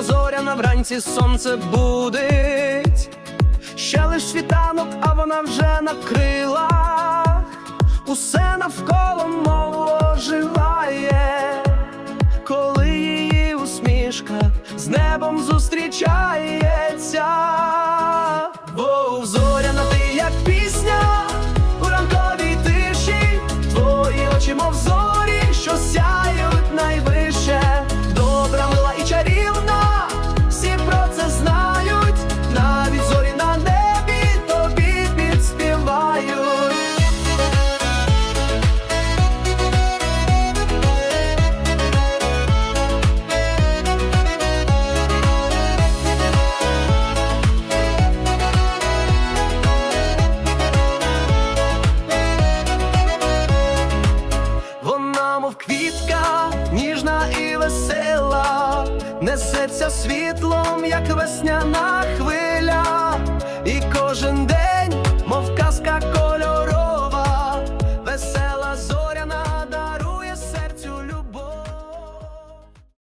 вона зоряна вранці сонце будить. Ще лиш світанок, а вона вже на крилах, усе навколо мов оживає, коли її усмішка з небом зустрічається. квітка, ніжна і весела, несеться світлом, як весняна хвиля, і кожен день, мов казка.